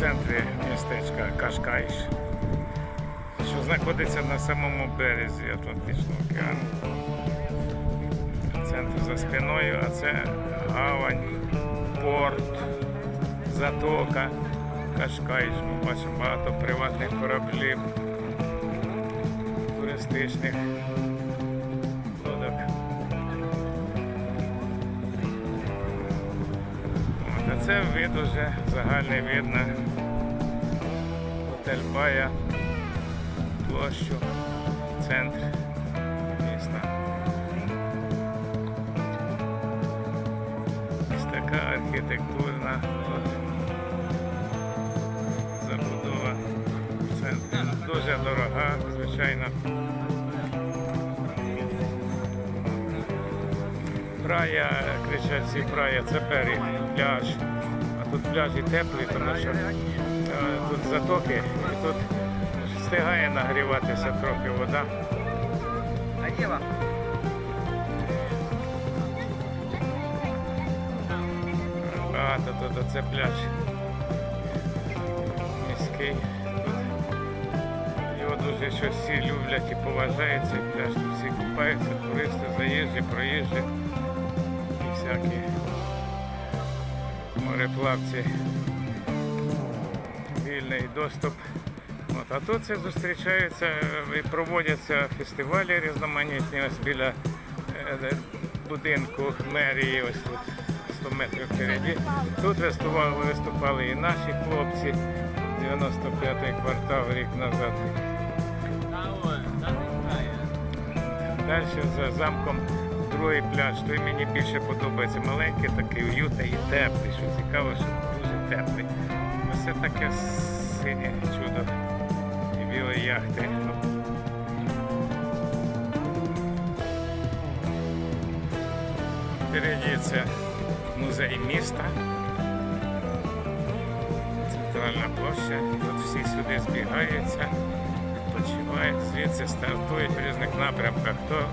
центрі містечка Кашкайш, що знаходиться на самому березі Атлантичного океану. Центр за спиною, а це гавань, порт, затока, Кашкайш. Ми бачимо багато приватних кораблів, туристичних Це вид уже загальний вид на готель Бая, площу, центр міста. Ось така архітектурна от, забудова в центрі. Дуже дорога, звичайно. Прая, кричать прая, це берег, пляж. А тут пляжі теплі, тому що е, тут затоки і тут встигає нагріватися трохи вода. А Ева? Багато тут оце пляж міський. Його дуже що всі люблять і поважають цей пляж. Всі купаються, туристи, заїжджі, проїжджі всякі мореплавці. Вільний доступ. От, а тут це зустрічаються і проводяться фестивалі різноманітні ось біля е, будинку мерії, ось тут 100 метрів впереді. Тут виступали, виступали і наші хлопці, 95-й квартал рік назад. Далі за замком другий пляж, той мені більше подобається. Маленький, такий уютний і теплий. Що цікаво, що дуже теплий. Ось це таке синє чудо і білої яхти. Впереді музей міста. Центральна площа. Тут всі сюди збігаються, відпочивають, звідси стартують в різних напрямках. Хто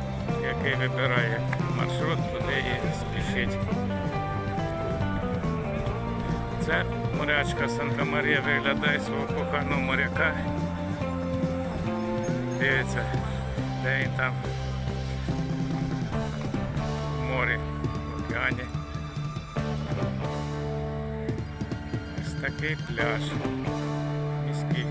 який вибирає маршрут, туди і спішить. Це морячка Санта Марія виглядає свого коханого моряка. Дивиться, де він там в морі, в океані. Ось такий пляж міський.